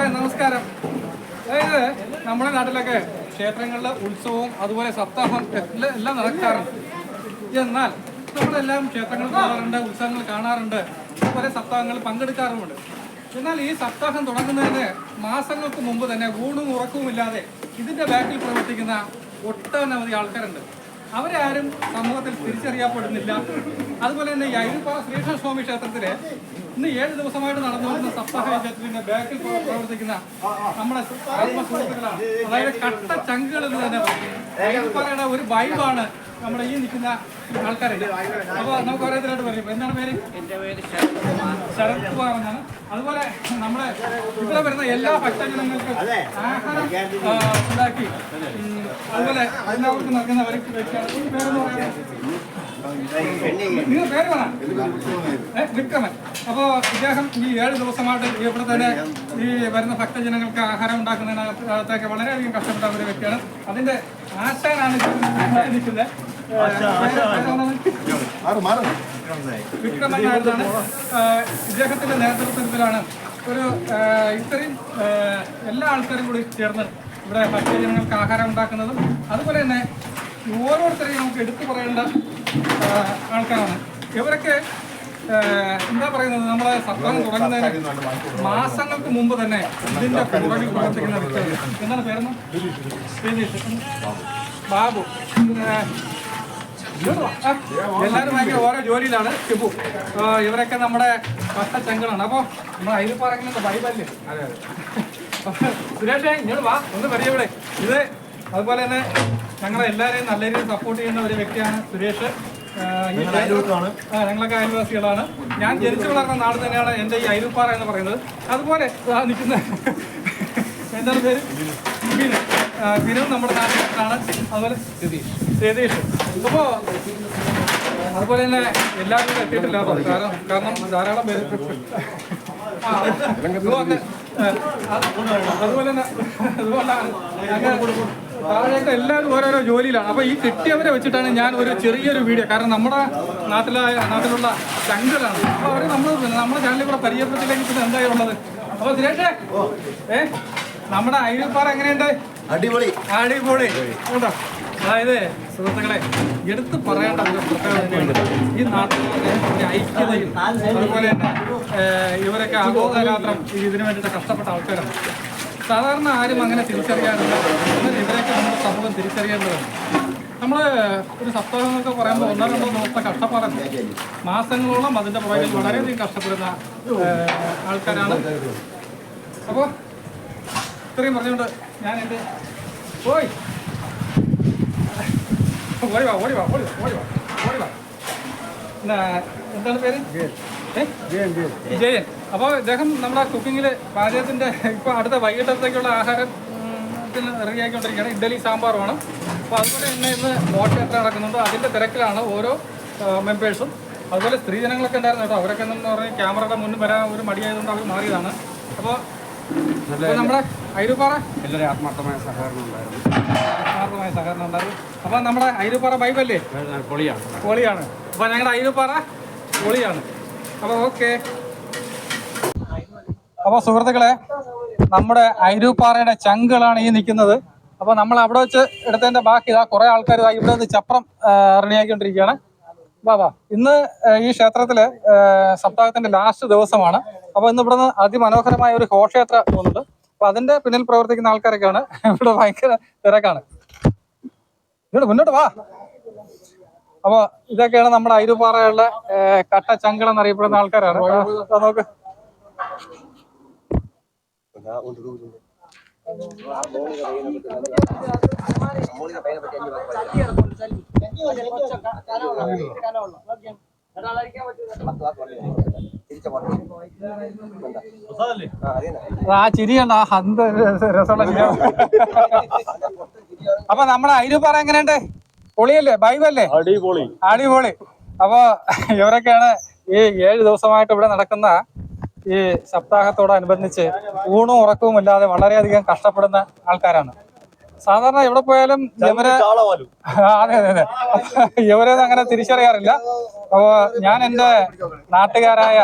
സുഹൃത്തുക്കളെ നമസ്കാരം. അതായത് നമ്മുടെ നാട്ടിലൊക്കെ ക്ഷേത്രങ്ങളിലെ ഉത്സവവും അതുപോലെ സപ്താഹം എല്ലാം നടക്കാറുണ്ട്. എന്നാൽ നമ്മളെല്ലാം ക്ഷേത്രങ്ങളിൽ പോകാറുണ്ട് ഉത്സവങ്ങൾ കാണാറുണ്ട് അതുപോലെ സപ്താഹങ്ങളിൽ പങ്കെടുക്കാറുമുണ്ട്. എന്നാൽ ഈ സപ്താഹം തുടങ്ങുന്നതിന് മാസങ്ങൾക്ക് മുമ്പ് തന്നെ ഊണും ഉറക്കവും ഇല്ലാതെ ഇതിന്റെ ബാക്കിൽ പ്രവർത്തിക്കുന്ന ഒട്ടനവധി ആൾക്കാരുണ്ട്. അവരെ ആരും സമൂഹത്തിൽ തിരിച്ചറിയപ്പെടുന്നില്ല. അതുപോലെ തന്നെ അയ്യപ്പാറ ശ്രീകൃഷ്ണ സ്വാമി ക്ഷേത്രത്തിൽ ഇന്ന് ഏഴ് ദിവസമായിട്ട് നടന്നു വരുന്ന ബാക്കിൽ പ്ര- പ്രവർത്തിക്കുന്ന നമ്മുടെ ആത്മസുഹൃത്തുക്കളാണ് അതായത് കട്ട ചങ്കുകൾ എന്ന് തന്നെ പറയും. ഒരു വൈബാണ് നമ്മുടെ ഈ നിൽക്കുന്ന ആൾക്കാരുണ്ട്. അപ്പോൾ നമുക്ക് ഓരോരുത്തരായിട്ട് പറയും. എന്താണ് പേര്? എന്റെ പേര് ശരത് കുമാർ. എന്നാണ്. അതുപോലെ നമ്മുടെ ഇവിടെ വരുന്ന എല്ലാ ഭക്തജനങ്ങൾക്കും ആഹാരം ഉണ്ടാക്കി. അതുപോലെ എല്ലാവർക്കും നൽകുന്ന ഒരു വ്യക്തിയാണ്. ഈ പേരെന്ന് പറയുന്നത് നിങ്ങൾ പേര് വേണം വിക്രമൻ. അപ്പോ ഇദ്ദേഹം ഈ ഏഴ് ദിവസമായിട്ട് ഇവിടെ തന്നെ ഈ വരുന്ന ഭക്തജനങ്ങൾക്ക് ആഹാരം ഉണ്ടാക്കുന്നതിനകത്തേക്ക് വളരെയധികം കഷ്ടപ്പെട്ട ഒരു വ്യക്തിയാണ്. അതിന്റെ ആശാനാണ് നിൽക്കുന്നത്? വിക്രമൻ നായരാണ് ഇദ്ദേഹത്തിന്റെ നേതൃത്വത്തിലാണ് ഒരു ഇത്രയും എല്ലാ ആൾക്കാരും കൂടി ചേർന്ന് ഇവിടെ ഭക്തജനങ്ങൾക്ക് ആഹാരം ഉണ്ടാക്കുന്നതും അതുപോലെ തന്നെ ഓരോരുത്തരെയും നമുക്ക് എടുത്തു പറയേണ്ട ആൾക്കാരാണ്. ഇവരൊക്കെ എന്താ പറയുന്നത്? നമ്മളെ സർക്കാർ തുടങ്ങുന്നതിന് മാസങ്ങൾക്ക് മുമ്പ് തന്നെ ഇതിന്റെ പുറകിൽ പ്രവർത്തിക്കുന്ന വ്യക്തികൾ എന്താണ് പേരെന്ന്. ബാബു. എല്ലാവരും ഭയങ്കര ഓരോ ജോലിയിലാണ്. ഷിബു. ഇവരൊക്കെ നമ്മുടെ പട്ടച്ചങ്കളാണ് അപ്പോൾ നമ്മുടെ അതിൽ പറയുന്നത് ബൈബല്ലേ സുരേഷേ ഇങ്ങോട്ട് വാ. ഒന്ന് പരിചയപ്പെടെ ഇത് അതുപോലെ തന്നെ ഞങ്ങളെ എല്ലാവരെയും നല്ല രീതിയിൽ സപ്പോർട്ട് ചെയ്യുന്ന ഒരു വ്യക്തിയാണ് സുരേഷ്. ഞങ്ങളൊക്കെ അയൽവാസികളാണ്. ഞാൻ ജനിച്ചു വളർന്ന നാട് തന്നെയാണ് എന്റെ ഈ അയൽപ്പാറ എന്ന് പറയുന്നത്. അതുപോലെ നിൽക്കുന്ന എന്താണ് പേര്? ബിനു നമ്മുടെ നാട്ടിലാണ്. അതുപോലെ രതീഷ്. അപ്പോൾ അതുപോലെ തന്നെ എല്ലാവരും എത്തിയിട്ടില്ല കാരണം കാരണം ധാരാളം പേര് അതുപോലെ തന്നെ അതുപോലെ താഴെയൊക്കെ എല്ലാവരും ഓരോരോ ജോലിയിലാണ്. അപ്പോൾ ഈ കിട്ടിയവരെ വെച്ചിട്ടാണ് ഞാൻ ഒരു ചെറിയൊരു വീഡിയോ. കാരണം നമ്മുടെ നാട്ടിലായ നാട്ടിലുള്ള ചങ്കളാണ്. അപ്പൊ അവർ നമ്മൾ നമ്മുടെ ചാനലിൽ കൂടെ പരിചയപ്പെട്ടില്ലെങ്കിൽ പിന്നെ എന്തായി ഉള്ളത്? അപ്പോൾ സുരേഷേ ഏ? നമ്മുടെ അയ്യപ്പാറ എങ്ങനെയുണ്ട്? അടിപൊളി. അടിപൊളി. കേട്ടോ അതായത് സുഹൃത്തുക്കളെ എടുത്തു പറയേണ്ട ഒരു പ്രത്യേകത ഈ നാട്ടിലെ ഐക്യതയും അതുപോലെ തന്നെ ഇവരൊക്കെ അഗോതരാത്രം ഇതിനു വേണ്ടിയിട്ട് കഷ്ടപ്പെട്ട ആൾക്കാരാണ്. സാധാരണ ആരും അങ്ങനെ തിരിച്ചറിയാറില്ല. എന്നാൽ ഇവരൊക്കെ നമ്മുടെ സമൂഹം തിരിച്ചറിയേണ്ടതാണ് നമ്മൾ ഒരു സപ്താഹം എന്നൊക്കെ പറയുമ്പോൾ ഒന്നോ രണ്ടോ ദിവസത്തെ കഷ്ടപ്പാടാണ്. മാസങ്ങളോളം അതിന്റെ പുറകിൽ വളരെയധികം കഷ്ടപ്പെടുന്ന ആൾക്കാരാണ്. അപ്പോൾ ഇത്രയും പറഞ്ഞുകൊണ്ട് ഞാൻ എന്റെ പോയി ഓടി വാ ഓടി വാ ഓടി വാ ഓടി വാ ഓടി വാ. എന്താണ് പേര്? ജയൻ അപ്പോൾ ഇദ്ദേഹം നമ്മുടെ കുക്കിങ്ങിൽ പാചകത്തിന്റെ ഇപ്പോൾ അടുത്ത വൈകിട്ടത്തേക്കുള്ള ആഹാരം റെഡി ആക്കിക്കൊണ്ടിരിക്കുകയാണ് ഇഡ്ഡലി സാമ്പാറുമാണ് അപ്പോൾ അതുപോലെ തന്നെ ഇന്ന് മോട്ടയാത്ര നടക്കുന്നുണ്ട്. അതിന്റെ തിരക്കിലാണ് ഓരോ മെമ്പേഴ്സും അതുപോലെ സ്ത്രീജനങ്ങളൊക്കെ ഉണ്ടായിരുന്നു കേട്ടോ. അവരൊക്കെ എന്ന് പറഞ്ഞാൽ ക്യാമറയുടെ മുന്നിൽ വരാൻ ഒരു മടിയായതുകൊണ്ട് അവർ മാറിയതാണ്. അപ്പോൾ നമ്മുടെ അയരുപ്പാറ? എല്ലാവരും ആത്മാർത്ഥമായ സഹകരണം ഉണ്ടായിരുന്നു. ആത്മാർത്ഥമായ സഹകരണം ഉണ്ടായിരുന്നു. അപ്പോൾ നമ്മുടെ അയരുപ്പാറ ബൈബല്ലേ പൊളിയാണ്. പൊളിയാണ്. അപ്പോൾ ഞങ്ങളുടെ അയരുപ്പാറ പൊളിയാണ്. അപ്പോൾ അപ്പോൾ സുഹൃത്തുക്കളെ നമ്മുടെ അയരൂപ്പാറയുടെ ചങ്കുകളാണ് ഈ നിൽക്കുന്നത്. അപ്പോൾ നമ്മൾ അവിടെ വെച്ച് എടുത്തതിന്റെ ബാക്കി ഇതാ കുറേ ആൾക്കാർ ഇവിടെ നിന്ന് ചപ്രം റെഡിയാക്കിക്കൊണ്ടിരിക്കുകയാണ്. വാ ഇന്ന് ഈ ക്ഷേത്രത്തിൽ സപ്താഹത്തിന്റെ ലാസ്റ്റ് ദിവസമാണ്. അപ്പൊ ഇന്ന് ഇവിടുന്ന് അതിമനോഹരമായ ഒരു ഘോഷയാത്ര പോകുന്നുണ്ട്. അപ്പൊ അതിന്റെ പിന്നിൽ പ്രവർത്തിക്കുന്ന ആൾക്കാരൊക്കെയാണ്. ഇവിടെ ഭയങ്കര തിരക്കാണ്. ഇങ്ങോട്ട് മുന്നോട്ട് വാ. അപ്പൊ ഇതൊക്കെയാണ് നമ്മുടെ ഐരുപാറയുള്ള കട്ട ചങ്കൾ എന്നറിയപ്പെടുന്ന ആൾക്കാരാണ്. നോക്ക്. ആ ചിരിയുണ്ട് ഹന്ത് രസമുള്ള ചിരിയാണ്. അപ്പൊ നമ്മുടെ അയിരുപാറ എങ്ങനെയുണ്ട്? പൊളിയല്ലേ? ബൈബല്ലേ? അടിപൊളി. അടിപൊളി. അപ്പൊ ഇവരൊക്കെയാണ് ഈ ഏഴ് ദിവസമായിട്ട് ഇവിടെ നടക്കുന്ന ഈ സപ്താഹത്തോടനുബന്ധിച്ച് ഊണും ഉറക്കവും ഇല്ലാതെ വളരെയധികം കഷ്ടപ്പെടുന്ന ആൾക്കാരാണ്. സാധാരണ എവിടെ പോയാലും ഇവരെ അതെ അതെ അതെ. ഇവരെ അങ്ങനെ തിരിച്ചറിയാറില്ല. അപ്പോ ഞാൻ എന്റെ നാട്ടുകാരായ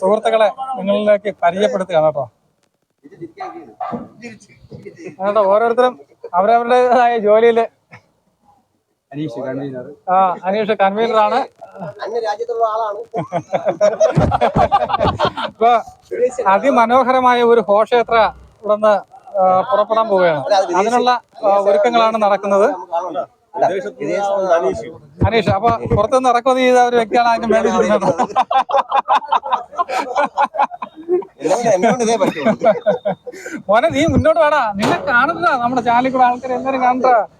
സുഹൃത്തുക്കളെ നിങ്ങളിലേക്ക് പരിചയപ്പെടുത്തുകയാണ് കേട്ടോ. ഓരോരുത്തരും അവരവരുടേതായ ജോലിയിൽ അനീഷ് കൺവീനർ. ആ അനീഷ് കൺവീനർ ആണ് അന്യ രാജ്യത്തുള്ള ആളാണ്. ഇപ്പൊ അതിമനോഹരമായ ഒരു ഘോഷയാത്ര ഇവിടുന്ന് പുറപ്പെടാൻ പോവുകയാണ്. അതിനുള്ള ഒരുക്കങ്ങളാണ് നടക്കുന്നത്. അനീഷ്. അപ്പൊ പുറത്തുനിന്ന് ഇറക്കുമതി ചെയ്ത ഒരു വ്യക്തിയാണ് അതിന് വേണ്ടി നിൽക്കുന്നത്. എന്നോട് മോനെ നീ മുന്നോട്ട് വേടാ. നിന്നെ കാണുന്നതാ നമ്മുടെ ചാനലിൽ കൂടെ ആൾക്കാർ എല്ലാരും കാണണ്ട